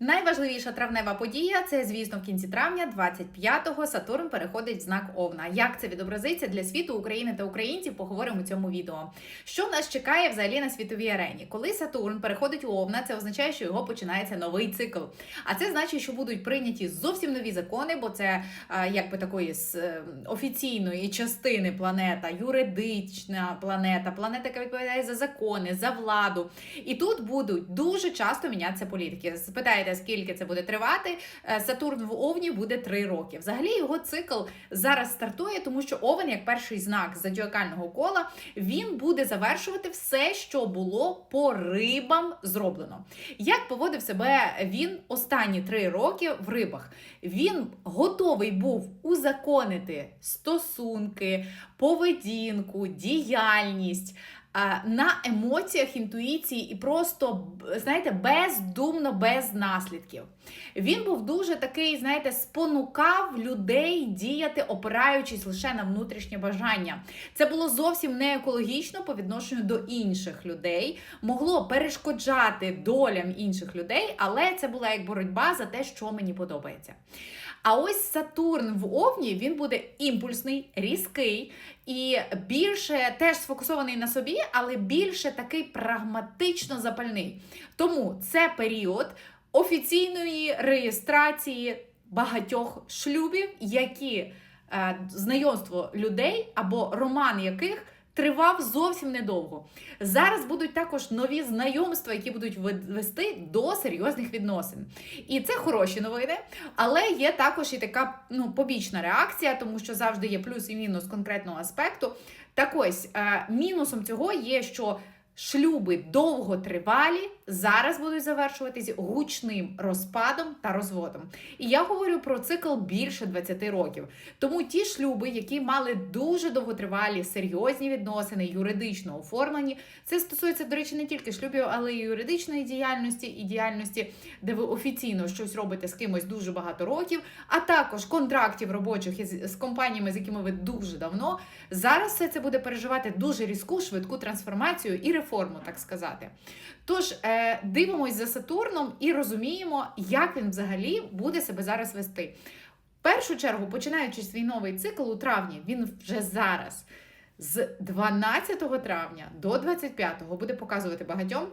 Найважливіша травнева подія це, звісно, в кінці травня, 25-го, Сатурн переходить в знак Овна. Як це відобразиться для світу України та українців? Поговоримо у цьому відео. Що нас чекає взагалі на світовій арені? Коли Сатурн переходить у Овна, це означає, що його починається новий цикл. А це значить, що будуть прийняті зовсім нові закони, бо це якби такої з е, офіційної частини планета, юридична планета, планета, яка відповідає за закони, за владу. І тут будуть дуже часто мінятися політики. Спитаєте, скільки це буде тривати? Е, Сатурн в Овні буде 3 роки. Взагалі його цикл зараз стартує, тому що Овен, як перший знак зодіакального кола, він буде завершувати все, що було по рибам зроблено. Як поводив себе він останні 3 роки в рибах? Він готовий був узаконити стосунки, поведінку, діяльність. На емоціях, інтуїції і просто, знаєте, бездумно, без наслідків. Він був дуже такий, знаєте, спонукав людей діяти, опираючись лише на внутрішнє бажання. Це було зовсім не екологічно по відношенню до інших людей, могло перешкоджати долям інших людей, але це була як боротьба за те, що мені подобається. А ось Сатурн в Овні він буде імпульсний, різкий і більше теж сфокусований на собі, але більше такий прагматично запальний. Тому це період офіційної реєстрації багатьох шлюбів, які е, знайомство людей або роман яких тривав зовсім недовго. Зараз будуть також нові знайомства, які будуть вести до серйозних відносин. І це хороші новини, але є також і така ну, побічна реакція, тому що завжди є плюс і мінус конкретного аспекту. Так ось е, мінусом цього є, що шлюби довготривалі зараз будуть завершуватись гучним розпадом та розводом. І я говорю про цикл більше 20 років. Тому ті шлюби, які мали дуже довготривалі серйозні відносини, юридично оформлені, це стосується, до речі, не тільки шлюбів, але й юридичної діяльності і діяльності, де ви офіційно щось робите з кимось дуже багато років, а також контрактів робочих із з компаніями, з якими ви дуже давно. Зараз все це буде переживати дуже різку, швидку трансформацію і реформу, так сказати. Тож е, дивимось за Сатурном і розуміємо, як він взагалі буде себе зараз вести. В першу чергу, починаючи свій новий цикл у травні, він вже зараз. З 12 травня до 25 буде показувати багатьом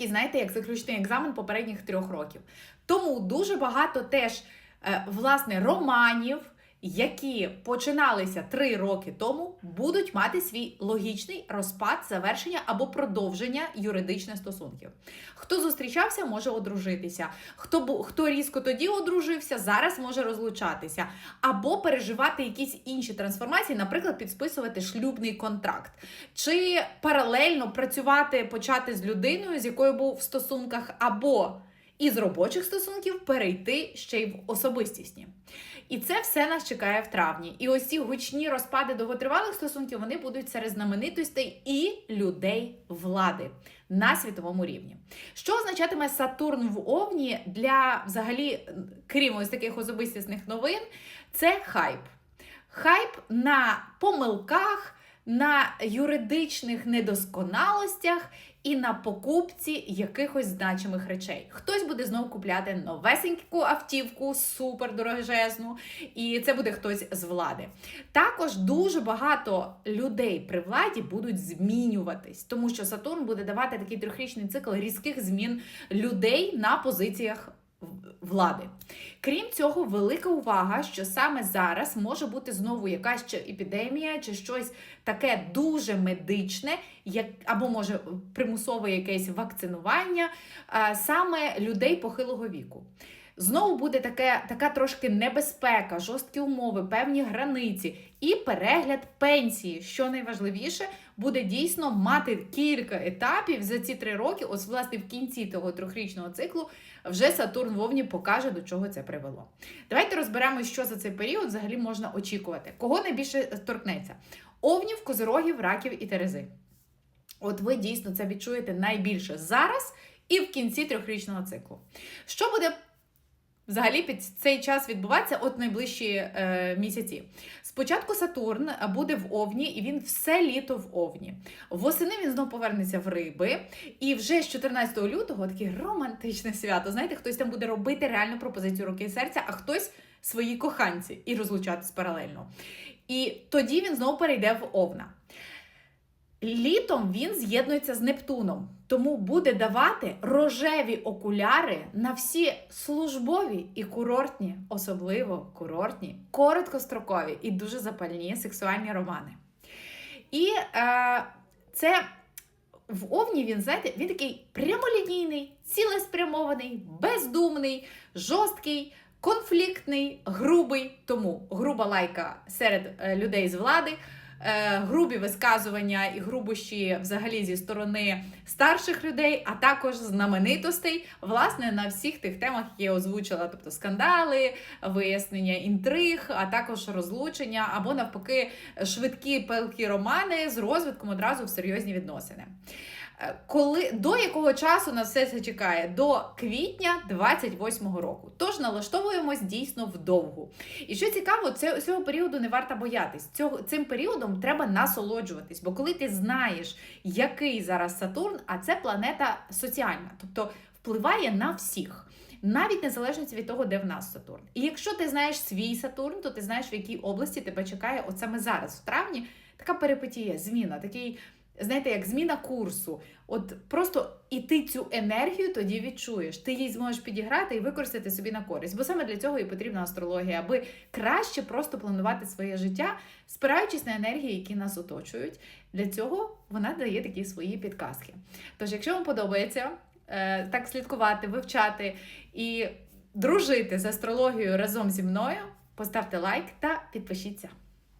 такий, знаєте, як заключний екзамен попередніх трьох років. Тому дуже багато теж е, власне романів, які починалися три роки тому, будуть мати свій логічний розпад, завершення або продовження юридичних стосунків. Хто зустрічався, може одружитися. Хто хто різко тоді одружився, зараз може розлучатися, або переживати якісь інші трансформації, наприклад, підписувати шлюбний контракт, чи паралельно працювати, почати з людиною, з якою був в стосунках, або із робочих стосунків перейти ще й в особистісні. І це все нас чекає в травні. І ось ці гучні розпади довготривалих стосунків вони будуть серед знаменитостей і людей влади на світовому рівні. Що означатиме Сатурн в Овні для взагалі, крім ось таких особистісних новин, це хайп. Хайп на помилках, на юридичних недосконалостях і на покупці якихось значимих речей. Хтось буде знову купляти новесеньку автівку, супер дорожезну, і це буде хтось з влади. Також дуже багато людей при владі будуть змінюватись, тому що Сатурн буде давати такий трьохрічний цикл різких змін людей на позиціях влади. Крім цього, велика увага, що саме зараз може бути знову якась чи епідемія, чи щось таке дуже медичне, як або може примусове якесь вакцинування саме людей похилого віку. Знову буде таке, така трошки небезпека, жорсткі умови, певні границі і перегляд пенсії. Що найважливіше, буде дійсно мати кілька етапів за ці три роки. Ось, власне, в кінці того трьохрічного циклу вже Сатурн Вовні покаже, до чого це привело. Давайте розберемо, що за цей період взагалі можна очікувати. Кого найбільше торкнеться? Овнів, козирогів, раків і терези. От ви дійсно це відчуєте найбільше зараз і в кінці трьохрічного циклу. Що буде взагалі під цей час відбуватися от найближчі е, місяці. Спочатку Сатурн буде в Овні, і він все літо в Овні. Восени він знову повернеться в риби. І вже з 14 лютого таке романтичне свято. Знаєте, хтось там буде робити реальну пропозицію руки і серця, а хтось свої коханці і розлучатись паралельно. І тоді він знову перейде в Овна. Літом він з'єднується з Нептуном, тому буде давати рожеві окуляри на всі службові і курортні, особливо курортні, короткострокові і дуже запальні сексуальні романи. І е, це в Овні він, знаєте, він такий прямолінійний, цілеспрямований, бездумний, жорсткий, конфліктний, грубий. Тому груба лайка серед е, людей з влади. Е, Грубі висказування і грубощі взагалі зі сторони старших людей, а також знаменитостей, власне, на всіх тих темах, які я озвучила, тобто скандали, вияснення інтриг, а також розлучення, або навпаки, швидкі пилкі романи з розвитком одразу в серйозні відносини. Коли до якого часу нас все це чекає? До квітня 28-го року. Тож налаштовуємось дійсно вдовгу. І що цікаво, це цього періоду не варто боятись. Цього цим періодом треба насолоджуватись, бо коли ти знаєш, який зараз Сатурн, а це планета соціальна, тобто впливає на всіх. Навіть незалежно від того, де в нас Сатурн. І якщо ти знаєш свій Сатурн, то ти знаєш, в якій області тебе чекає от саме зараз, в травні, така перипетія, зміна, такий, знаєте, як зміна курсу. От просто і ти цю енергію тоді відчуєш. Ти її зможеш підіграти і використати собі на користь. Бо саме для цього і потрібна астрологія, аби краще просто планувати своє життя, спираючись на енергії, які нас оточують. Для цього вона дає такі свої підказки. Тож, якщо вам подобається е, так слідкувати, вивчати і дружити з астрологією разом зі мною, поставте лайк та підпишіться.